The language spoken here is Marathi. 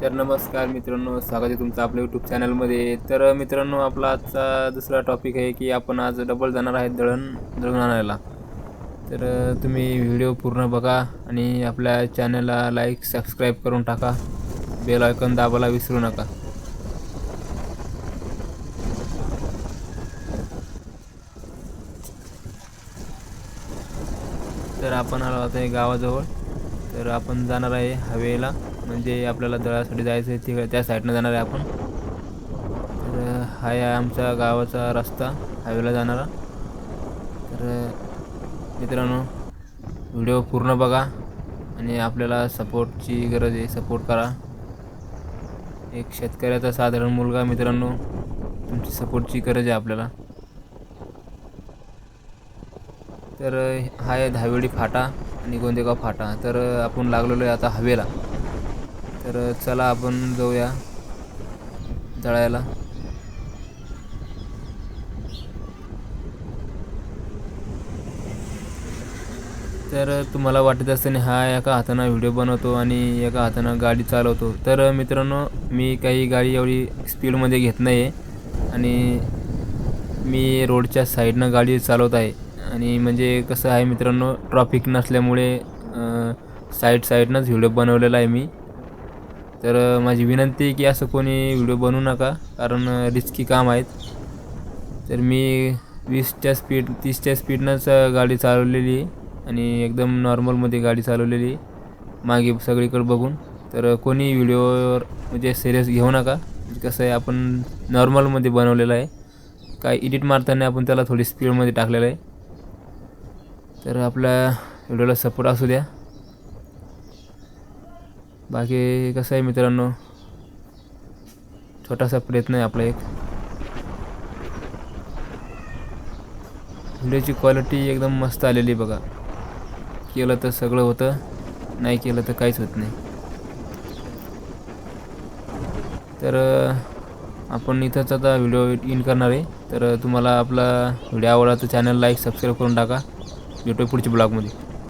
तर नमस्कार मित्रांनो स्वागत आहे तुमचं आपल्या यूट्यूब चॅनलमध्ये तर मित्रांनो आपला आजचा दुसरा टॉपिक आहे की आपण आज डबल जाणार आहेत दळण दळण आणायला. तर तुम्ही व्हिडिओ पूर्ण बघा आणि आपल्या चॅनलला लाईक सबस्क्राईब करून टाका. बेल आयकॉन दाबायला विसरू नका. तर आपण आलो आता आहे गावाजवळ. तर आपण जाणार आहे हवेला. म्हणजे आपल्याला दळासाठी जायचं आहे तिकडे त्या साईडनं जाणार आहे आपण. तर हा आहे आमचा गावाचा रस्ता हायवेला जाणारा. तर मित्रांनो व्हिडिओ पूर्ण बघा आणि आपल्याला सपोर्टची गरज आहे सपोर्ट करा. एक शेतकऱ्याचा साधारण मुलगा मित्रांनो तुमची सपोर्टची गरज आहे आपल्याला. तर हा आहे धावेडी फाटा. आणि गोंदेगाव फाटा. तर आपण लागलेलो आहे आता हवेला. तर चला आपण जाऊया जळायला. तर तुम्हाला वाटत असताना हा एका हातानं व्हिडिओ बनवतो आणि एका हातानं गाडी चालवतो. तर मित्रांनो मी काही गाडी एवढी स्पीडमध्ये घेत नाही आहे आणि मी रोडच्या साईडनं गाडी चालवत आहे. आणि म्हणजे कसं आहे मित्रांनो ट्रॉफिक नसल्यामुळे साईड साईडनंच व्हिडिओ बनवलेला आहे मी. तर माझी विनंती आहे की असं कोणी व्हिडिओ बनवू नका कारण रिस्की काम आहेत. तर मी वीसच्या स्पीड तीसच्या स्पीडनंच गाडी चालवलेली आहे आणि एकदम नॉर्मलमध्ये गाडी चालवलेली आहे. मागे सगळीकडे बघून. तर कोणी व्हिडिओवर म्हणजे सिरियस घेऊ नका. कसं आहे आपण नॉर्मलमध्ये बनवलेलं आहे. काय एडिट मारताना आपण त्याला थोडी स्पीडमध्ये टाकलेलं आहे. तर आपल्या व्हिडिओला सपोर्ट असू द्या. बाकी कसं आहे मित्रांनो? छोटासा प्रयत्न आहे आपला एक. व्हिडिओची क्वालिटी एकदम मस्त आलेली आहे बघा. केलं तर सगळं होतं नाही केलं तर काहीच होत नाही. तर आपण इथंच आता व्हिडिओ इन करणार आहे. तर तुम्हाला आपला व्हिडिओ आवडला तर चॅनल लाईक सबस्क्राईब करून टाका. भेटू पुढच्या ब्लॉगमध्ये